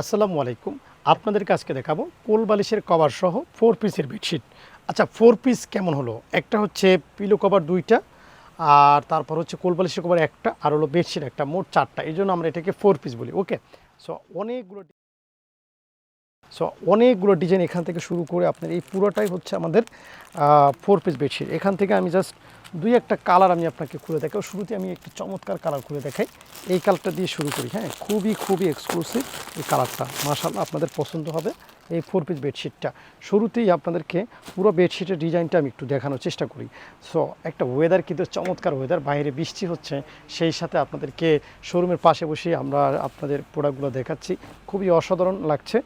আসসালামু আলাইকুম। আপনাদেরকে আজকে দেখাবো কোল বালিশের কভার সহ ফোর পিসের বেডশিট আচ্ছা ফোর পিস কেমন হলো? একটা হচ্ছে পিলো কভার দুইটা, আর তারপর হচ্ছে কোল বালিশের কভার একটা, আর হলো বেডশিট একটা, মোট চারটা। এই জন্য আমরা এটাকে ফোর পিস বলি ওকে সো অনেকগুলো সো অনেকগুলো ডিজাইন এখান থেকে শুরু করে আপনার এই পুরোটাই হচ্ছে আমাদের ফোর পিস বেডশিট এখান থেকে আমি জাস্ট দুই একটা কালার আমি আপনাকে খুলে দেখাই। শুরুতে আমি একটি চমৎকার কালার খুলে দেখাই। এই কালারটা দিয়ে শুরু করি হ্যাঁ? খুবই খুবই এক্সক্লুসিভ এই কালারটা। মাশাল্লাহ আপনাদের পছন্দ হবে এই ফোর পিস বেডশিটটা শুরুতেই আপনাদেরকে পুরো বেডশিটের ডিজাইনটা আমি একটু দেখানোর চেষ্টা করি। সো একটা ওয়েদার কিন্তু চমৎকার ওয়েদার বাইরে বৃষ্টি হচ্ছে, সেই সাথে আপনাদেরকে শোরুমের পাশে বসে আমরা আপনাদের প্রোডাক্টগুলো দেখাচ্ছি। খুবই অসাধারণ লাগছে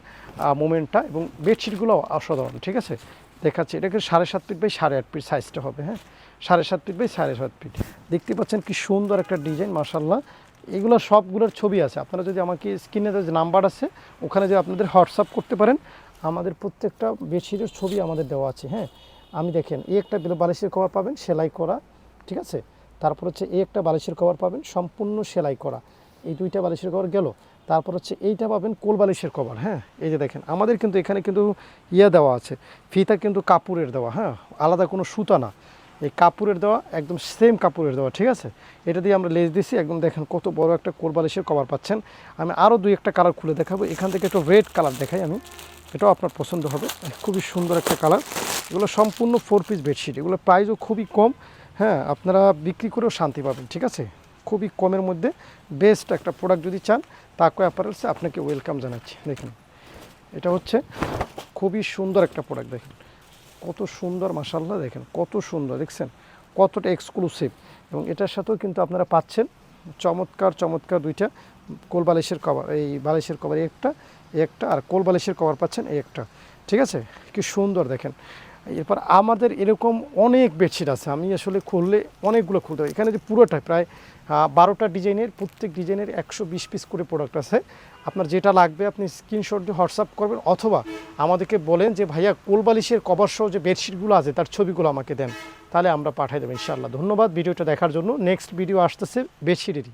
মোমেন্টটা এবং বেডশিটগুলো অসাধারণ, ঠিক আছে? দেখাচ্ছি। এটাকে সাড়ে সাত ফিট বাই সাড়ে আট ফিট সাইজটা হবে হ্যাঁ? সাড়ে সাত ফিট বাই সাড়ে সাত ফিট দেখতে পাচ্ছেন কি সুন্দর একটা ডিজাইন মার্শাল্লাহ এগুলো সবগুলোর ছবি আছে। আপনারা যদি আমাকে স্ক্রিনে যে নাম্বার আছে, ওখানে যে আপনাদের হোয়াটসঅ্যাপ করতে পারেন, আমাদের প্রত্যেকটা বেডশিটের ছবি আমাদের দেওয়া আছে হ্যাঁ? আমি দেখেন, এই একটা বালিশের কভার পাবেন, সেলাই করা, ঠিক আছে? তারপর হচ্ছে এই একটা বালিশের কভার পাবেন, সম্পূর্ণ সেলাই করা। এই দুইটা বালিশের কভার গেল। তারপর হচ্ছে এইটা পাবেন কোলবালিশের কভার হ্যাঁ? এই যে দেখেন, আমাদের কিন্তু এখানে কিন্তু ইয়ে দেওয়া আছে, ফিতা কিন্তু কাপড়ের দেওয়া হ্যাঁ? আলাদা কোনো সুতা না। এই কাপড়ের দেওয়া, একদম সেম কাপড়ের দেওয়া, ঠিক আছে? এটা দিয়ে আমরা লেজ দিছি, একদম দেখেন কত বড় একটা কোল বালিশের কভার পাচ্ছেন। আমি আরও দুই একটা কালার খুলে দেখাবো। এখান থেকে একটু রেড কালার দেখাই আমি। এটাও আপনার পছন্দ হবে। খুবই সুন্দর একটা কালার এগুলো সম্পূর্ণ ফোর পিস বেডশিট এগুলো প্রাইসও খুবই কম হ্যাঁ? আপনারা বিক্রি করেও শান্তি পাবেন, ঠিক আছে? খুবই কমের মধ্যে বেস্ট একটা প্রোডাক্ট যদি চান, তাকে অ্যাপারেলসে আপনাকে ওয়েলকাম জানাচ্ছি। দেখুন, এটা হচ্ছে খুবই সুন্দর একটা প্রোডাক্ট দেখেন। কত সুন্দর মাসাল্লাহ দেখেন, কত সুন্দর, দেখছেন? কতটা এক্সক্লুসিভ এবং এটার সাথেও কিন্তু আপনারা পাচ্ছেন চমৎকার চমৎকার দুইটা কোল বালিশের কভার এই বালিশের কভার একটা একটা, আর কোল বালিশের কভার পাচ্ছেন একটা। ঠিক আছে? কি সুন্দর, দেখেন। এরপর আমাদের এরকম অনেক বেডশিট আছে। আমি আসলে খুললে অনেকগুলো খুলতে এখানে যে পুরোটা প্রায় বারোটা ডিজাইনের, প্রত্যেক ডিজাইনের একশো বিশ পিস করে প্রোডাক্ট আছে। আপনার যেটা লাগবে আপনি স্ক্রিনশট দিয়ে হোয়াটসঅ্যাপ করবেন অথবা আমাদেরকে বলেন যে, ভাইয়া কোলবালিশের কভার সহ যে বেডশিটগুলো আছে, তার ছবিগুলো আমাকে দেন। তাহলে আমরা পাঠিয়ে দেবো ইনশাআল্লাহ। ধন্যবাদ ভিডিওটা দেখার জন্য। নেক্সট ভিডিও আসতেছে বেডশিটেরই।